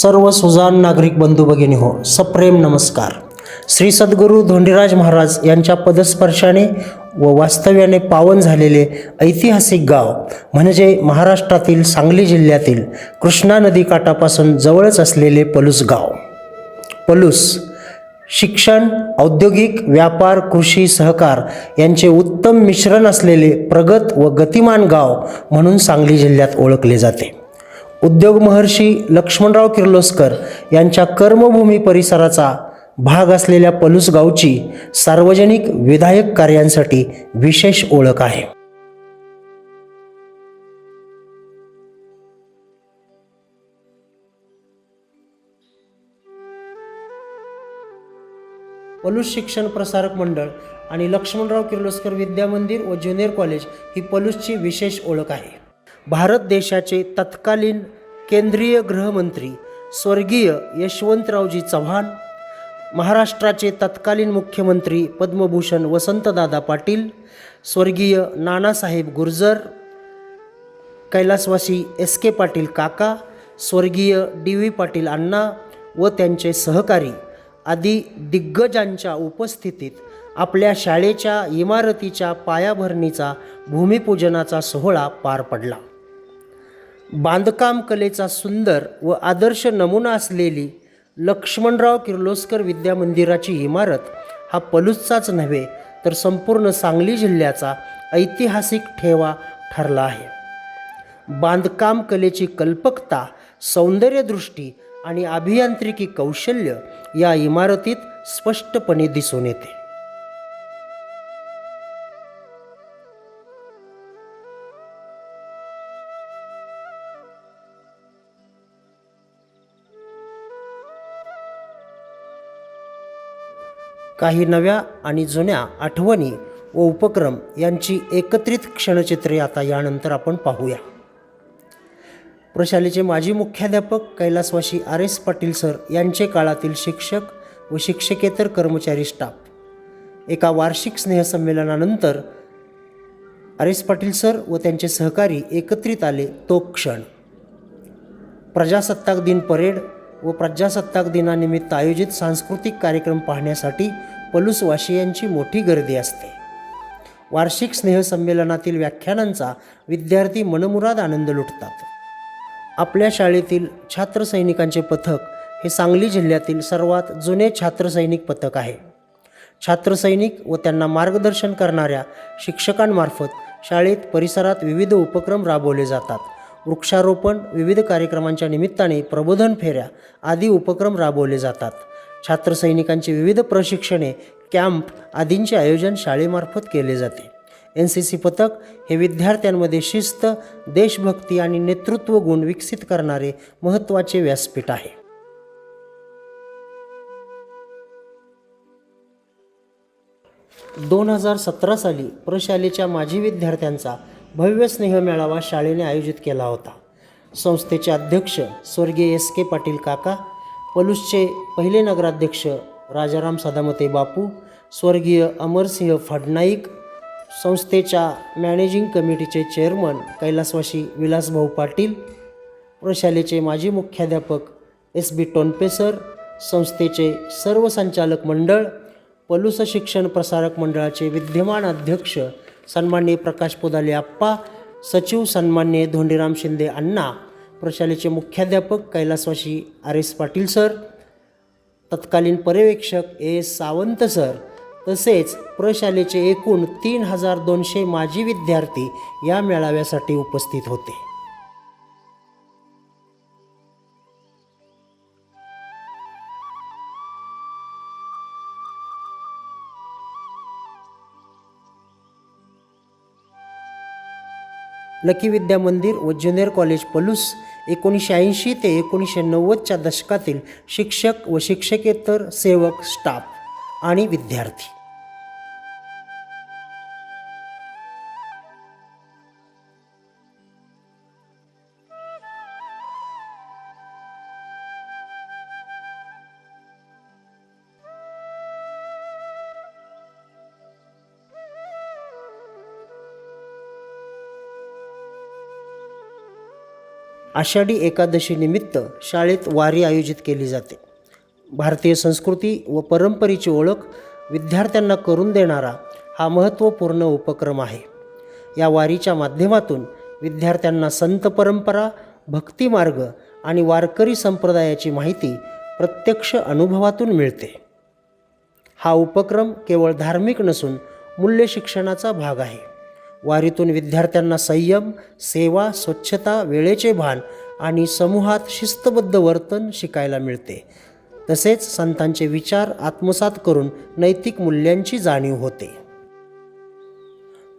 सर्व सुजान नागरिक बंधू भगिनी हो सप्रेम नमस्कार. श्री सद्गुरू धोंडीराज महाराज यांच्या पदस्पर्शाने व वास्तव्याने पावन झालेले ऐतिहासिक गाव म्हणजे महाराष्ट्रातील सांगली जिल्ह्यातील कृष्णा नदी काठापासून जवळच असलेले पलूस गाव. पलूस शिक्षण औद्योगिक व्यापार कृषी सहकार यांचे उत्तम मिश्रण असलेले प्रगत व गतिमान गाव म्हणून सांगली जिल्ह्यात ओळखले जाते. उद्योग महर्षी लक्ष्मणराव किर्लोस्कर यांच्या कर्मभूमी परिसराचा भाग असलेल्या पलूस गावची सार्वजनिक विधायक कार्यांसाठी विशेष ओळख आहे. पलूस शिक्षण प्रसारक मंडळ आणि लक्ष्मणराव किर्लोस्कर विद्यामंदिर व ज्युनियर कॉलेज ही पलूसची विशेष ओळख आहे. भारत देशाचे तत्कालीन केंद्रीय गृहमंत्री स्वर्गीय यशवंतरावजी चव्हाण महाराष्ट्राचे तत्कालीन मुख्यमंत्री पद्मभूषण वसंतदादा पाटील स्वर्गीय नानासाहेब गुर्जर कैलासवासी एस के पाटील काका स्वर्गीय डी व्ही पाटील अण्णा व त्यांचे सहकारी आदी दिग्गजांच्या उपस्थितीत आपल्या शाळेच्या इमारतीच्या पायाभरणीचा भूमिपूजनाचा सोहळा पार पडला. बांधकाम कलेचा सुंदर व आदर्श नमुना असलेली लक्ष्मणराव किर्लोस्कर विद्या मंदिराची इमारत हा पलूसचाच नव्हे तर संपूर्ण सांगली जिल्ह्याचा ऐतिहासिक ठेवा ठरला आहे. बांधकाम कलेची कल्पकता सौंदर्यदृष्टी आणि अभियांत्रिकी कौशल्य या इमारतीत स्पष्टपणे दिसून येते. काही नव्या आणि जुन्या आठवणी व उपक्रम यांची एकत्रित क्षणचित्रे आता यानंतर आपण पाहूया. प्रशालेचे माजी मुख्याध्यापक कैलासवाशी आर एस पाटील सर यांचे काळातील शिक्षक व शिक्षकेतर कर्मचारी स्टाफ. एका वार्षिक स्नेहसंमेलनानंतर आर एस पाटील सर व त्यांचे सहकारी एकत्रित आले तो क्षण. प्रजासत्ताक दिन परेड व प्रजासत्ताक दिनानिमित्त आयोजित सांस्कृतिक कार्यक्रम पाहण्यासाठी पलूसवासियांची मोठी गर्दी असते. वार्षिक स्नेहसंमेलनातील व्याख्यानांचा विद्यार्थी मनमुराद आनंद लुटतात. आपल्या शाळेतील छात्रसैनिकांचे पथक हे सांगली जिल्ह्यातील सर्वात जुने छात्रसैनिक पथक आहे. छात्रसैनिक व त्यांना मार्गदर्शन करणाऱ्या शिक्षकांमार्फत शाळेत परिसरात विविध उपक्रम राबवले जातात. वृक्षारोपण विविध कार्यक्रमांच्या निमित्ताने प्रबोधन फेऱ्या आदी उपक्रम राबवले जातात. छात्रसैनिकांची विविध प्रशिक्षणे कॅम्प आदींचे आयोजन शाळेमार्फत केले जाते. एन सी सी पथक हे विद्यार्थ्यांमध्ये शिस्त देशभक्ती आणि नेतृत्व गुण विकसित करणारे महत्त्वाचे व्यासपीठ आहे. दोन हजार सतरा साली प्रशालेच्या माजी विद्यार्थ्यांचा भव्य स्नेह मेळावा शाळेने आयोजित केला होता. संस्थेचे अध्यक्ष स्वर्गीय एस के पाटील काका पलूसचे पहिले नगराध्यक्ष राजाराम सदामते बापू स्वर्गीय अमरसिंह फडनाईक संस्थेच्या मॅनेजिंग कमिटीचे चेअरमन कैलासवाशी विलासभाऊ पाटील प्रशालेचे माजी मुख्याध्यापक एस बी टोनपे सर संस्थेचे सर्व संचालक मंडळ पलूस शिक्षण प्रसारक मंडळाचे विद्यमान अध्यक्ष सन्मान्य प्रकाश पुदाले आप्पा सचिव सन्मान्य धोंडीराम शिंदे अण्णा प्रशालेचे मुख्याध्यापक कैलासवाशी आर एस पाटील सर तत्कालीन पर्यवेक्षक ए सावंत सर तसेच प्रशालेचे एकूण तीन हजार दोनशे माजी विद्यार्थी या मेळाव्यासाठी उपस्थित होते. लकी विद्या मंदिर व ज्युनियर कॉलेज पलूस एकोणीसशे ऐंशी ते एकोणीसशे नव्वदच्या दशकातील शिक्षक व शिक्षकेतर सेवक स्टाफ आणि विद्यार्थी. आषाढी एकादशीनिमित्त शाळेत वारी आयोजित केली जाते. भारतीय संस्कृती व परंपरेची ओळख विद्यार्थ्यांना करून देणारा हा महत्त्वपूर्ण उपक्रम आहे. या वारीच्या माध्यमातून विद्यार्थ्यांना संत परंपरा भक्तिमार्ग आणि वारकरी संप्रदायाची माहिती प्रत्यक्ष अनुभवातून मिळते. हा उपक्रम केवळ धार्मिक नसून मूल्य शिक्षणाचा भाग आहे. वारीतून विद्यार्थ्यांना संयम सेवा स्वच्छता वेळेचे भान आणि समूहात शिस्तबद्ध वर्तन शिकायला मिळते. तसेच संतांचे विचार आत्मसात करून नैतिक मूल्यांची जाणीव होते.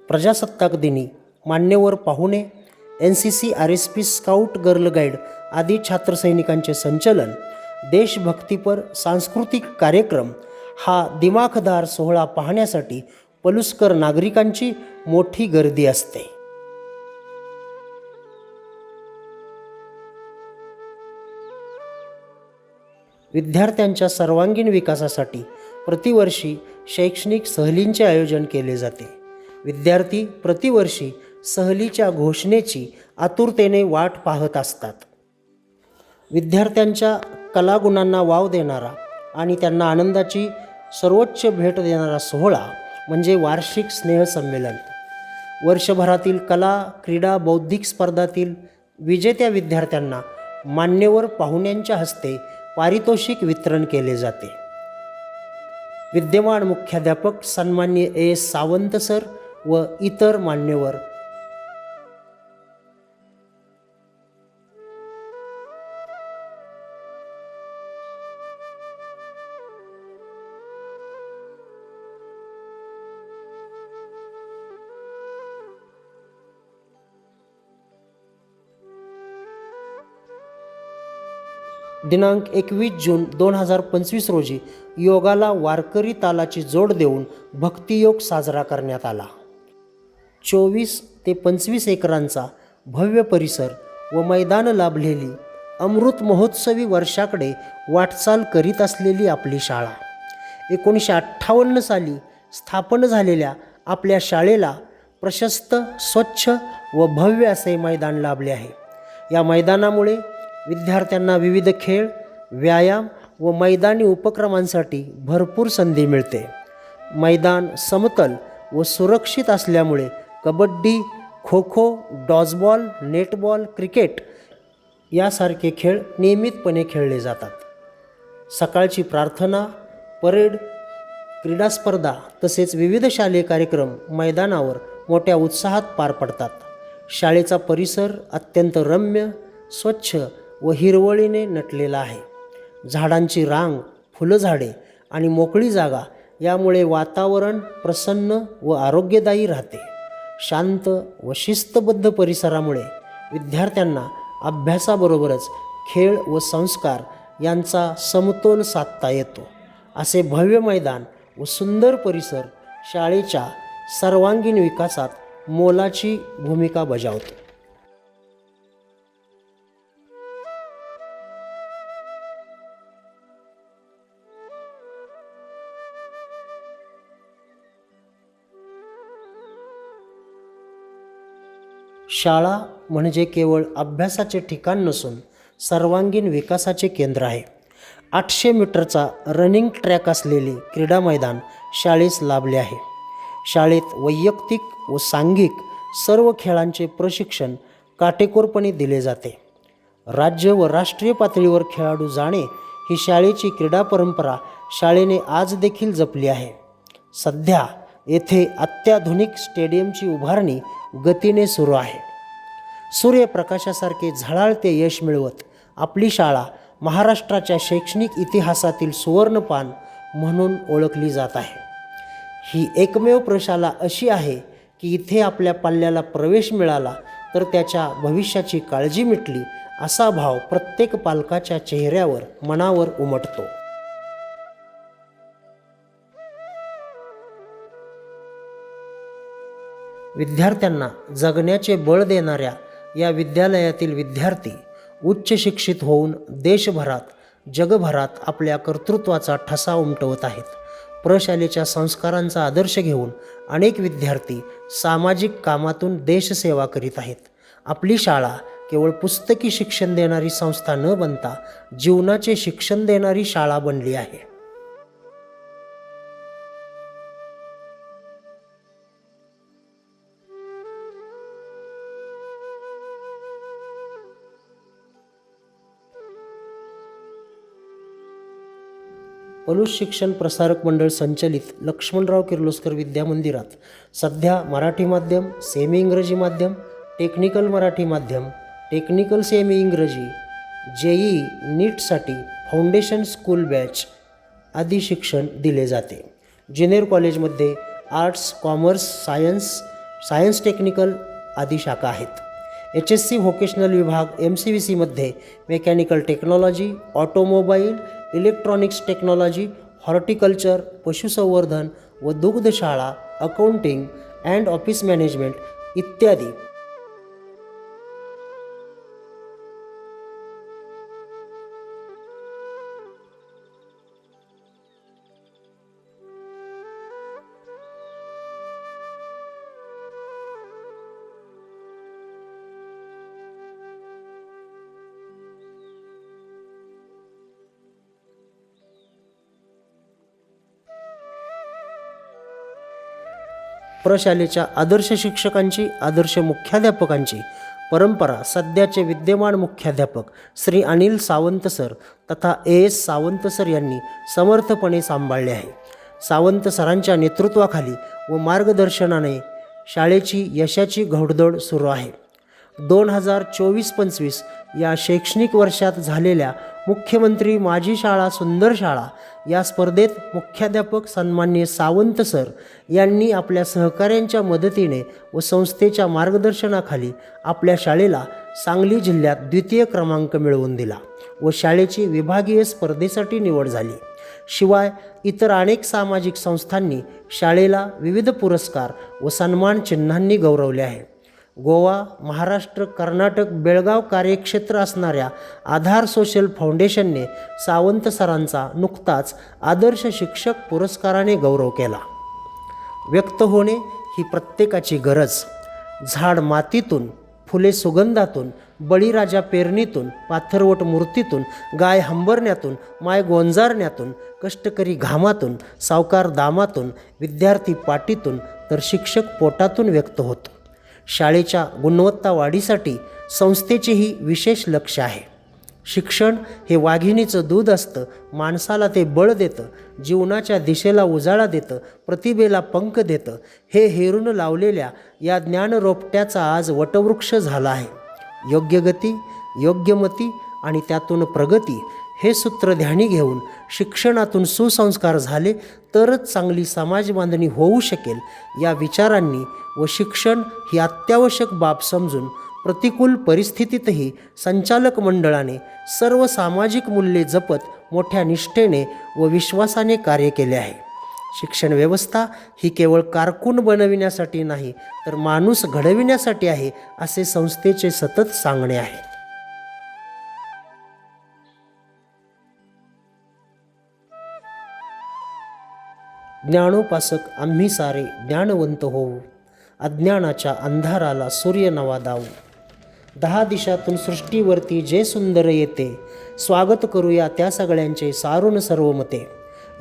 प्रजासत्ताक दिनी मान्यवर पाहुणे N C C R S P scout girl guide आदी छात्रसैनिकांचे संचलन देशभक्तीपर सांस्कृतिक कार्यक्रम हा दिमाखदार सोहळा पाहण्यासाठी पलुस्कर नागरिकांची मोठी गर्दी असते. विद्यार्थ्यांच्या सर्वांगीण विकासासाठी प्रतिवर्षी शैक्षणिक सहलींचे आयोजन केले जाते. विद्यार्थी प्रतिवर्षी सहलीच्या घोषणेची आतुरतेने वाट पाहत असतात. विद्यार्थ्यांच्या कलागुणांना वाव देणारा आणि त्यांना आनंदाची सर्वोच्च भेट देणारा सोहळा म्हणजे वार्षिक स्नेहसंमेलन वर्षभरातील कला क्रीडा बौद्धिक स्पर्धातील विजेत्या विद्यार्थ्यांना मान्यवर पाहुण्यांच्या हस्ते पारितोषिक वितरण केले जाते. विद्यमान मुख्याध्यापक सन्मान्य ए. सावंत सर व इतर मान्यवर दिनांक एकवीस जून दोन हजार पंचवीस रोजी योगाला वारकरी तालाची जोड देऊन भक्तियोग साजरा करण्यात आला. चोवीस ते पंचवीस एकरांचा भव्य परिसर व मैदान लाभलेली अमृत महोत्सवी वर्षाकडे वाटचाल करीत असलेली आपली शाळा. एकोणीसशे अठ्ठावन्न साली स्थापन झालेल्या आपल्या शाळेला प्रशस्त स्वच्छ व भव्य असे मैदान लाभले आहे. या मैदानामुळे विद्यार्थ्यांना विविध खेळ व्यायाम व मैदानी उपक्रमांसाठी भरपूर संधी मिळते. मैदान समतल व सुरक्षित असल्यामुळे kabaddi kho kho dodgeball netball cricket यासारखे खेळ नियमितपणे खेळले जातात. सकाळची प्रार्थना परेड क्रीडा स्पर्धा तसेच विविध शालेय कार्यक्रम मैदानावर मोठ्या उत्साहात पार पडतात. शाळेचा परिसर अत्यंत रम्य स्वच्छ व हिरवळीने नटलेला आहे. झाडांची रांग फुलझाडे आणि मोकळी जागा यामुळे वातावरण प्रसन्न व आरोग्यदायी राहते. शांत व शिस्तबद्ध परिसरामुळे विद्यार्थ्यांना अभ्यासाबरोबरच खेळ व संस्कार यांचा समतोल साधता येतो. असे भव्य मैदान व सुंदर परिसर शाळेच्या सर्वांगीण विकासात मोलाची भूमिका बजावतो. शाळा म्हणजे केवळ अभ्यासाचे ठिकाण नसून सर्वांगीण विकासाचे केंद्र आहे. आठशे मीटरचा रनिंग ट्रॅक असलेले क्रीडा मैदान शाळेस लाभले आहे. शाळेत वैयक्तिक व सांघिक सर्व खेळांचे प्रशिक्षण काटेकोरपणे दिले जाते. राज्य व राष्ट्रीय पातळीवर खेळाडू जाणे ही शाळेची क्रीडा परंपरा शाळेने आज देखील जपली आहे. सध्या येथे अत्याधुनिक स्टेडियमची उभारणी गतीने सुरू आहे. सूर्यप्रकाशासारखे झळाळते यश मिळवत आपली शाळा महाराष्ट्राच्या शैक्षणिक इतिहासातील सुवर्णपान म्हणून ओळखली जात आहे. ही एकमेव प्रशाला अशी आहे की इथे आपल्या पाल्याला प्रवेश मिळाला तर त्याच्या भविष्याची काळजी मिटली असा भाव प्रत्येक पालकाच्या चेहऱ्यावर मनावर उमटतो. विद्यार्थ्यांना जगण्याचे बळ देणाऱ्या या विद्यालयातील विद्यार्थी उच्च शिक्षित होऊन देशभरात जगभरात आपल्या कर्तृत्वाचा ठसा उमटवत आहेत. प्रशालेच्या संस्कारांचा आदर्श घेऊन अनेक विद्यार्थी सामाजिक कामातून देशसेवा करीत आहेत. आपली शाळा केवळ पुस्तकी शिक्षण देणारी संस्था न बनता जीवनाचे शिक्षण देणारी शाळा बनली आहे. पलूस शिक्षण प्रसारक मंडळ संचलित लक्ष्मणराव किर्लोस्कर विद्या मंदिरात सध्या मराठी माध्यम सेमी इंग्रजी माध्यम टेक्निकल मराठी माध्यम टेक्निकल सेमी इंग्रजी जेई नीटसाठी फाउंडेशन स्कूल बॅच आदी शिक्षण दिले जाते. ज्युनियर कॉलेजमध्ये arts commerce science science technical आदी शाखा आहेत. एच एस सी व्होकेशनल विभाग एम सी व्ही सीमध्ये mechanical technology automobile electronics technology horticulture पशुसंवर्धन व दुग्धशाळा अकाउंटिंग अँड ऑफिस मॅनेजमेंट इत्यादी. प्रशालेच्या आदर्श शिक्षकांची आदर्श मुख्याध्यापकांची परंपरा सध्याचे विद्यमान मुख्याध्यापक श्री अनिल सावंत सर तथा ए एस सावंत सर यांनी समर्थपणे सांभाळले आहे. सावंत सरांच्या नेतृत्वाखाली व मार्गदर्शनाने शाळेची यशाची घौडदौड सुरू आहे. दोन हजार चोवीस पंचवीस या शैक्षणिक वर्षात झालेल्या मुख्यमंत्री माझी शाळा सुंदर शाळा या स्पर्धेत मुख्याध्यापक सन्मान्य सावंत सर यांनी आपल्या सहकाऱ्यांच्या मदतीने व संस्थेच्या मार्गदर्शनाखाली आपल्या शाळेला सांगली जिल्ह्यात द्वितीय क्रमांक मिळवून दिला व शाळेची विभागीय स्पर्धेसाठी निवड झाली. शिवाय इतर अनेक सामाजिक संस्थांनी शाळेला विविध पुरस्कार व सन्मान चिन्हांनी गौरवले आहे. गोवा महाराष्ट्र कर्नाटक बेळगाव कार्यक्षेत्र असणाऱ्या आधार सोशल फाउंडेशनने सावंत सरांचा नुकताच आदर्श शिक्षक पुरस्काराने गौरव केला. व्यक्त होणे ही प्रत्येकाची गरज. झाड मातीतून फुले सुगंधातून बळीराजा पेरणीतून पाथरवट मूर्तीतून गाय हंबरण्यातून माय गोंजारण्यातून कष्टकरी घामातून सावकार दामातून विद्यार्थी पाटीतून तर शिक्षक पोटातून व्यक्त होतो. शाळेच्या गुणवत्ता वाढीसाठी संस्थेचेही विशेष लक्ष आहे. शिक्षण हे वाघिणीचं दूध असतं माणसाला ते बळ देतं जीवनाच्या दिशेला उजाळा देतं प्रतिभेला पंख देतं. हे हेरून लावलेल्या या ज्ञानरोपट्याचा आज वटवृक्ष झाला आहे. योग्य गती योग्य मती आणि त्यातून प्रगती हे सूत्र ध्यानी घेऊन शिक्षणातून सुसंस्कार झाले तरच चांगली समाज बांधणी होऊ शकेल या विचारांनी व शिक्षण ही अत्यावश्यक बाब समजून प्रतिकूल परिस्थितीतही संचालक मंडळाने सर्व सामाजिक मूल्ये जपत मोठ्या निष्ठेने व विश्वासाने कार्य केले आहे. शिक्षण व्यवस्था ही केवळ कारकून बनविण्यासाठी नाही तर माणूस घडविण्यासाठी आहे असे संस्थेचे सतत सांगणे आहे. ज्ञानोपासक आम्ही सारे ज्ञानवंत होऊ. अज्ञानाच्या अंधाराला सूर्य नवा दावू दहा दिशातून सृष्टीवरती जे सुंदर येते स्वागत करूया त्या सगळ्यांचे सारून सर्व मते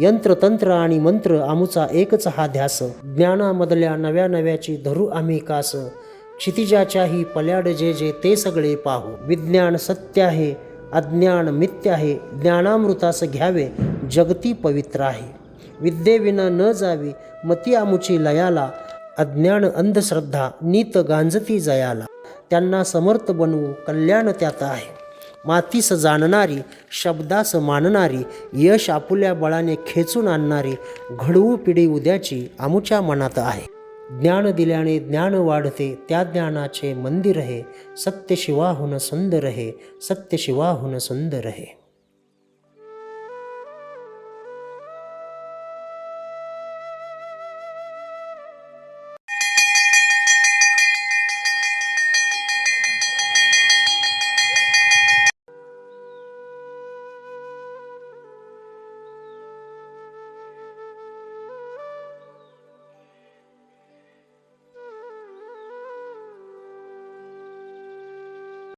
यंत्र तंत्र आणि मंत्र आमूचा एकच हा ध्यास. ज्ञानामधल्या नव्या नव्याची धरू आम्ही कास. क्षितिजाच्याही पल्याड जे जे ते सगळे पाहू. विज्ञान सत्य आहे अज्ञान मिथ्य आहे ज्ञानामृतास घ्यावे जगती पवित्र आहे. विद्येविना न जावी मती आमुची लयाला अज्ञान अंधश्रद्धा नीत गांजती जयाला. त्यांना समर्थ बनवू कल्याण त्यात आहे. मातीस जाणणारी शब्दास मानणारी यश आपुल्या बळाने खेचून आणणारी घडवू पिढी उद्याची आमुच्या मनात आहे. ज्ञान दिल्याने ज्ञान वाढते त्या ज्ञानाचे मंदिर हे सत्य शिवाहून सुंदर आहे सत्य शिवाहून सुंदर आहे.